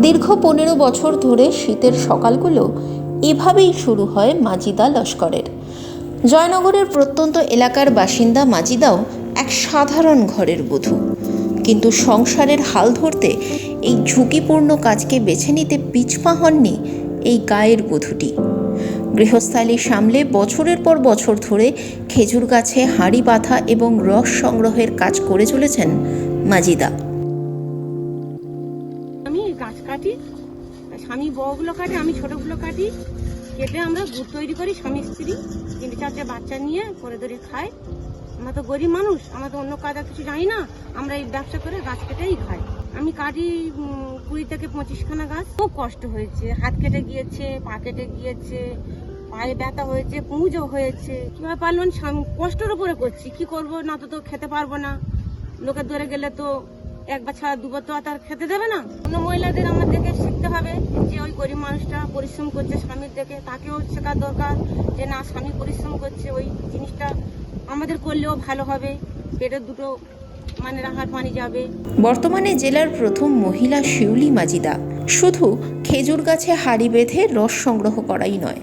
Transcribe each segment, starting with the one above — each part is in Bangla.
দীর্ঘ পনেরো বছর ধরে শীতের সকালগুলো এভাবেই শুরু হয় মাজিদা লস্করের। জয়নগরের প্রত্যন্ত এলাকার বাসিন্দা মাজিদাও এক সাধারণ ঘরের বধূ। কিন্তু সংসারের হাল ধরতে এই ঝুঁকিপূর্ণ কাজকে বেছে নিতে পিছপা হননি এই গায়ের বধূটি। গৃহস্থালী সামলে বছরের পর বছর ধরে খেজুর গাছে হাঁড়ি বাঁধা এবং রস সংগ্রহের কাজ করে চলেছেন মাজিদা। গাছ কাটি স্বামী বড়গুলো কাটে, আমি ছোটগুলো কাটি। কেটে আমরা গুড় তৈরি করি স্বামী স্ত্রী। তিনটে চারটে বাচ্চা নিয়ে করে ধরে খাই আমরা তো গরিব মানুষ, আমরা তো অন্য কাজ আর কিছু জানি না। আমরা এই ব্যবসা করে গাছ কেটেই খাই। আমি কাটি কুড়ি থেকে পঁচিশখানা গাছ। খুব কষ্ট হয়েছে। হাত কেটে গিয়েছে, পা কেটে গিয়েছে, পায়ে ব্যথা হয়েছে পুঁজও হয়েছে। কীভাবে পারলাম কষ্টের উপরে করছি? কি করব? না তো তো খেতে পারব না। লোকের ধরে গেলে তো একবার ছাড়া দুবার তো তার খেতে দেবে না। অন্য মহিলাদের আমাদেরকে শিখতে হবে যে ওই গরিব মানুষটা পরিশ্রম করছে স্বামীর দেখে, তাকেও শেখার দরকার যে না, স্বামী পরিশ্রম করছে, ওই জিনিসটা আমাদের করলেও ভালো হবে, পেটের দুটো মানে রাহাত পানি যাবে। বর্তমানে জেলার প্রথম মহিলা শিউলি মাজিদা। শুধু খেজুর গাছে হাড়ি বেঁধে রস সংগ্রহ করাই নয়,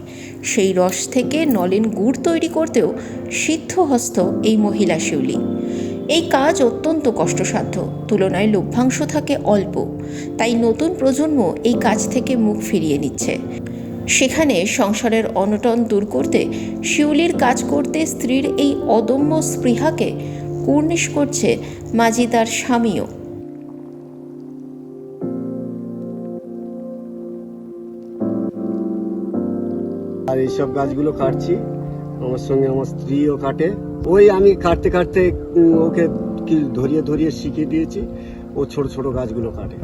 সেই রস থেকে নলেন গুড় তৈরি করতেও সিদ্ধহস্ত এই মহিলা শিউলি। এই কাজ অত্যন্ত কষ্টসাধ্য। তুলনায় লভ্যাংশ থাকে অল্প। তাই নতুন প্রজন্ম এই কাজ থেকে মুখ ফিরিয়ে নিচ্ছে। সেখানে সংসারের অনটন দূর করতে, শিউলির কাজ করতে স্ত্রীর এই অদম্য স্পৃহাকে কুর্নিশ করছে মাজিদার স্বামীও। আর এইসব গাছগুলো কাটছি। আমার সঙ্গে আমার স্ত্রীও কাটে। ওই আমি কাটতে কাটতে ওকে কি ধরিয়ে ধরিয়ে শিখিয়ে দিয়েছি, ও ছোট ছোট গাছগুলো কাটে।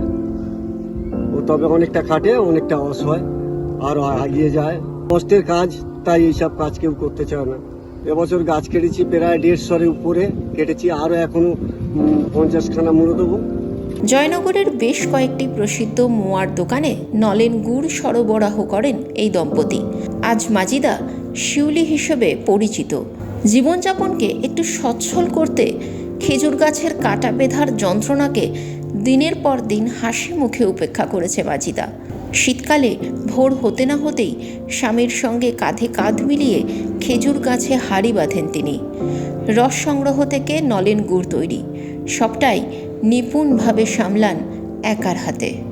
ও তবে অনেকটা কাটে, অনেকটা অসহায় আরও আগিয়ে যায়। কষ্টের কাজ, তাই এইসব কাজ কেউ করতে চায় না। এবছর গাছ কেটেছি প্রায় দেড়শোর উপরে, কেটেছি আরও এখনও পঞ্চাশখানা মুড়ো দেবো জয়নগরের বেশ কয়েকটি প্রসিদ্ধ মোয়ার দোকানে নলেন গুড় সরবরাহ করেন এই দম্পতি। আজ মাজিদা শিউলি হিসেবে পরিচিত। জীবনযাপনকে একটু সচ্ছল করতে খেজুর গাছের কাটা বেঁধার যন্ত্রণাকে দিনের পর দিন হাসি মুখে উপেক্ষা করেছে মাজিদা। শীতকালে ভোর হতে না হতেই স্বামীর সঙ্গে কাঁধে কাঁধ মিলিয়ে খেজুর গাছে হাড়ি বাঁধেন তিনি। রস সংগ্রহ থেকে নলেন গুড় তৈরি। সবটাই নিপুণভাবে সামলান একার হাতে।